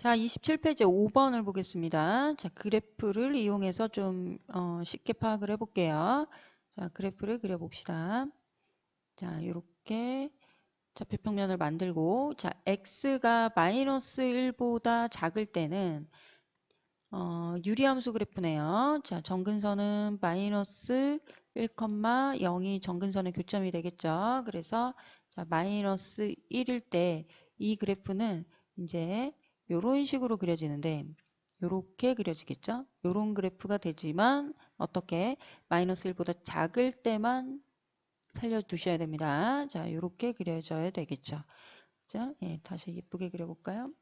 자, 27페이지 5번을 보겠습니다. 자, 그래프를 이용해서 좀 어, 쉽게 파악을 해볼게요. 자, 그래프를 그려봅시다. 자, 이렇게 좌표평면을 만들고 자, x가 마이너스 1보다 작을 때는 어, 유리함수 그래프네요. 자, 정근선은 마이너스 1,0이 정근선의 교점이 되겠죠. 그래서 자, 마이너스 1일 때 이 그래프는 이제 이런 식으로 그려지는데 이렇게 그려지겠죠. 이런 그래프가 되지만 어떻게 마이너스 1보다 작을 때만 살려두셔야 됩니다. 자, 이렇게 그려져야 되겠죠. 자, 예, 다시 예쁘게 그려볼까요?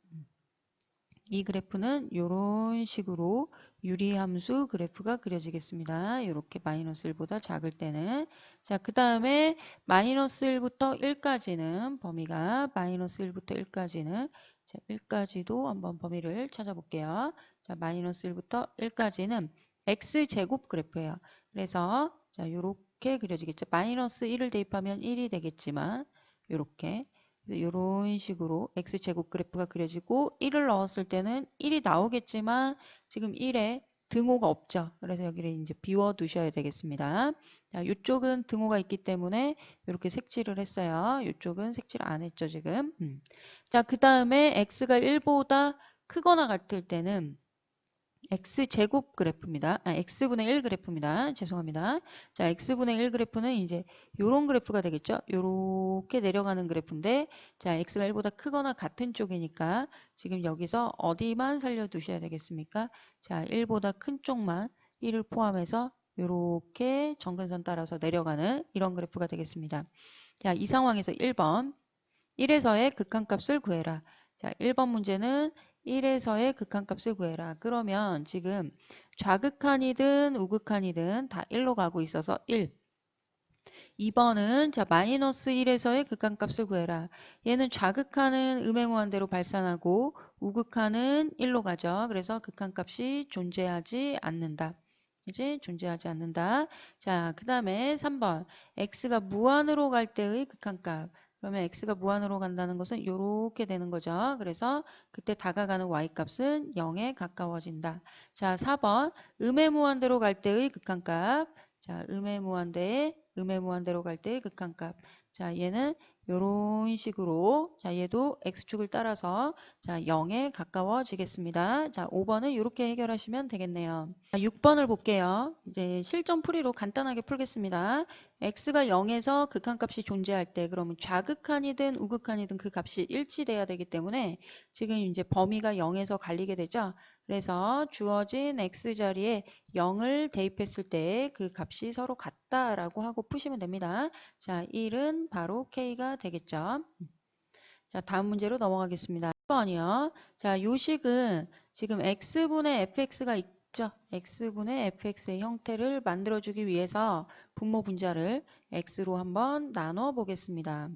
이 그래프는 이런 식으로 유리함수 그래프가 그려지겠습니다. 이렇게 마이너스 1보다 작을 때는 자, 그 다음에 마이너스 1부터 1까지는 범위가 마이너스 1부터 1까지는 자, 1까지도 한번 범위를 찾아볼게요. 자, 마이너스 1부터 1까지는 x제곱 그래프예요. 그래서 자, 이렇게 그려지겠죠. 마이너스 1을 대입하면 1이 되겠지만 이렇게 이런 식으로 x제곱 그래프가 그려지고 1을 넣었을 때는 1이 나오겠지만 지금 1에 등호가 없죠. 그래서 여기를 이제 비워 두셔야 되겠습니다. 자, 이쪽은 등호가 있기 때문에 이렇게 색칠을 했어요. 이쪽은 색칠 안 했죠, 지금. 음. 자, 그 다음에 x가 1보다 크거나 같을 때는 x제곱 그래프입니다. 아, x분의 1 그래프입니다. 죄송합니다. 자, x분의 1 그래프는 이제 요런 그래프가 되겠죠. 요렇게 내려가는 그래프인데 자, x가 1보다 크거나 같은 쪽이니까 지금 여기서 어디만 살려두셔야 되겠습니까? 자, 1보다 큰 쪽만 1을 포함해서 요렇게 정근선 따라서 내려가는 이런 그래프가 되겠습니다. 자, 이 상황에서 1번 1에서의 극한값을 구해라. 자, 1번 문제는 1에서의 극한값을 구해라. 그러면 지금 좌극한이든 우극한이든 다 1로 가고 있어서 1. 2번은 자 마이너스 1에서의 극한값을 구해라. 얘는 좌극한은 음의 무한대로 발산하고 우극한은 1로 가죠. 그래서 극한값이 존재하지 않는다. 이제 존재하지 않는다. 자, 그 다음에 3번. x가 무한으로 갈 때의 극한값. 그러면 x가 무한으로 간다는 것은 이렇게 되는 거죠. 그래서 그때 다가가는 y값은 0에 가까워진다. 자, 4번 음의 무한대로 갈 때의 극한값. 자, 음의 무한대, 음의 무한대로 갈 때의 극한값. 자, 얘는 이런 식으로 자 얘도 x축을 따라서 자 0에 가까워지겠습니다. 자 5번은 이렇게 해결하시면 되겠네요. 자, 6번을 볼게요. 이제 실전 풀이로 간단하게 풀겠습니다. X가 0에서 극한값이 존재할 때 그러면 좌극한이든 우극한이든 그 값이 일치돼야 되기 때문에 지금 이제 범위가 0에서 갈리게 되죠. 그래서 주어진 x자리에 0을 대입했을 때 그 값이 서로 같다라고 하고 푸시면 됩니다. 자, 1은 바로 k가 되겠죠. 자, 다음 문제로 넘어가겠습니다. 1번이요. 자, 요식은 지금 x분의 fx가 있 죠. x분의 fx의 형태를 만들어주기 위해서 분모 분자를 x로 한번 나눠 보겠습니다.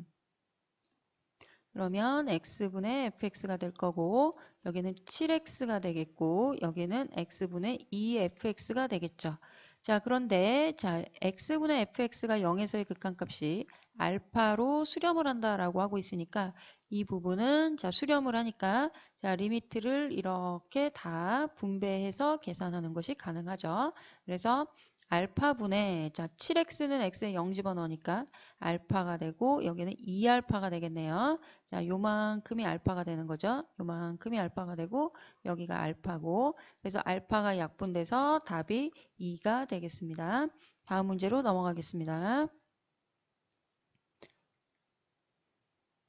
그러면 x분의 fx가 될 거고 여기는 7x가 되겠고 여기는 x분의 2fx가 되겠죠. 자 그런데 자 x분의 fx가 0에서의 극한값이 알파로 수렴을 한다라고 하고 있으니까 이 부분은 자 수렴을 하니까 자 리미트를 이렇게 다 분배해서 계산하는 것이 가능하죠. 그래서 알파분의 자 7x는 x에 0 집어넣으니까 알파가 되고 여기는 2알파가 되겠네요. 자 요만큼이 알파가 되는 거죠. 요만큼이 알파가 되고 여기가 알파고 그래서 알파가 약분돼서 답이 2가 되겠습니다. 다음 문제로 넘어가겠습니다.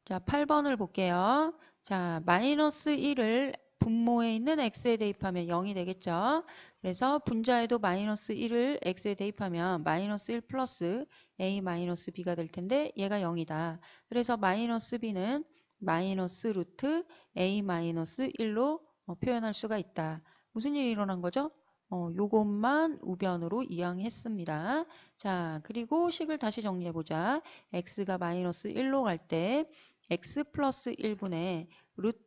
자 8번을 볼게요. 자 마이너스 1을 분모에 있는 x에 대입하면 0이 되겠죠. 그래서 분자에도 마이너스 1을 x에 대입하면 마이너스 1 플러스 a 마이너스 b가 될 텐데 얘가 0이다. 그래서 마이너스 b는 마이너스 루트 a 마이너스 1로 어, 표현할 수가 있다. 무슨 일이 일어난 거죠? 어, 요것만 우변으로 이항했습니다. 자, 그리고 식을 다시 정리해보자. x가 마이너스 1로 갈 때 x 플러스 1분의 루트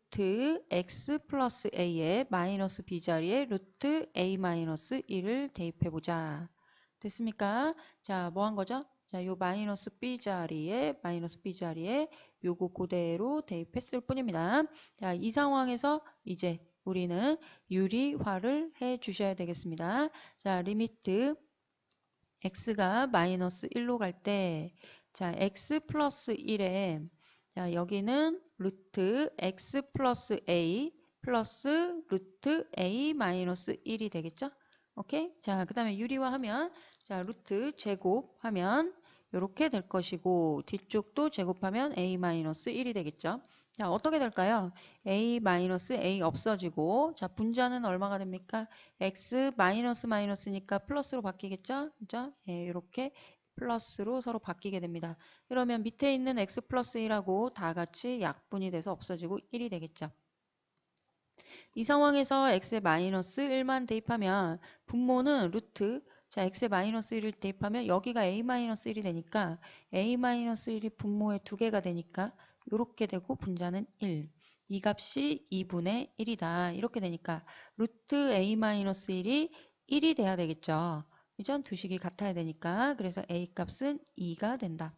x 플러스 a의 마이너스 b 자리에 루트 a 마이너스 1을 대입해 보자. 됐습니까? 자, 뭐 한 거죠? 자, 요 마이너스 b 자리에 마이너스 b 자리에 요거 그대로 대입했을 뿐입니다. 자, 이 상황에서 이제 우리는 유리화를 해 주셔야 되겠습니다. 자, 리미트 x가 마이너스 1로 갈 때, 자, x 플러스 1에, 자, 여기는 루트 x 플러스 a 플러스 루트 a 마이너스 1이 되겠죠? 오케이? 자, 그 다음에 유리화 하면, 자, 루트 제곱하면, 이렇게 될 것이고, 뒤쪽도 제곱하면 a 마이너스 1이 되겠죠? 자, 어떻게 될까요? a 마이너스 a 없어지고, 자, 분자는 얼마가 됩니까? x 마이너스 마이너스니까 플러스로 바뀌겠죠? 그죠? 예, 이렇게 플러스로 서로 바뀌게 됩니다. 그러면 밑에 있는 x 플러스 1하고 다 같이 약분이 돼서 없어지고 1이 되겠죠. 이 상황에서 x에 마이너스 1만 대입하면 분모는 루트 자 x에 마이너스 1을 대입하면 여기가 a 마이너스 1이 되니까 a 마이너스 1이 분모의 두 개가 되니까 이렇게 되고 분자는 1. 이 값이 2분의 1이다. 이렇게 되니까 루트 a 마이너스 1이 1이 돼야 되겠죠. 이전 두 식이 같아야 되니까 그래서 a 값은 2가 된다.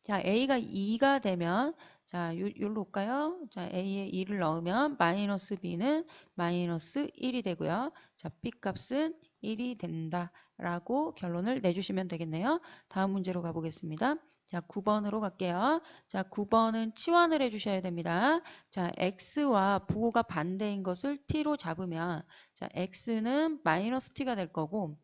자 a가 2가 되면 자 요, 요로 올까요? 자 a에 2를 넣으면 마이너스 b는 마이너스 1이 되고요. 자 b 값은 1이 된다라고 결론을 내주시면 되겠네요. 다음 문제로 가보겠습니다. 자, 9번으로 갈게요. 자, 9번은 치환을 해주셔야 됩니다. 자, x와 부호가 반대인 것을 t로 잡으면 자, x는 마이너스 t가 될 거고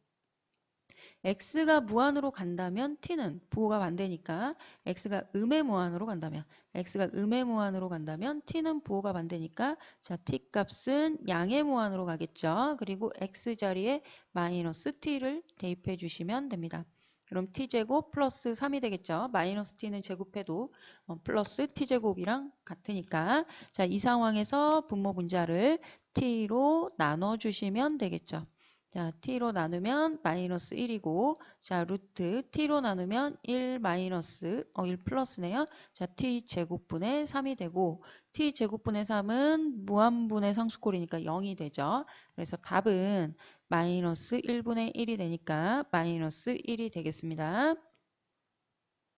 x가 무한으로 간다면 t는 부호가 반대니까 x가 음의 무한으로 간다면 x가 음의 무한으로 간다면 t는 부호가 반대니까 자 t 값은 양의 무한으로 가겠죠. 그리고 x 자리에 마이너스 t를 대입해 주시면 됩니다. 그럼 t제곱 플러스 3이 되겠죠. 마이너스 t는 제곱해도 어, 플러스 t제곱이랑 같으니까 자 이 상황에서 분모 분자를 t로 나눠주시면 되겠죠. 자, t로 나누면 마이너스 1이고, 자, 루트 t로 나누면 1 마이너스, 어, 1 플러스네요. 자, t 제곱분의 3이 되고, t 제곱분의 3은 무한분의 상수꼴이니까 0이 되죠. 그래서 답은 마이너스 1분의 1이 되니까 마이너스 1이 되겠습니다.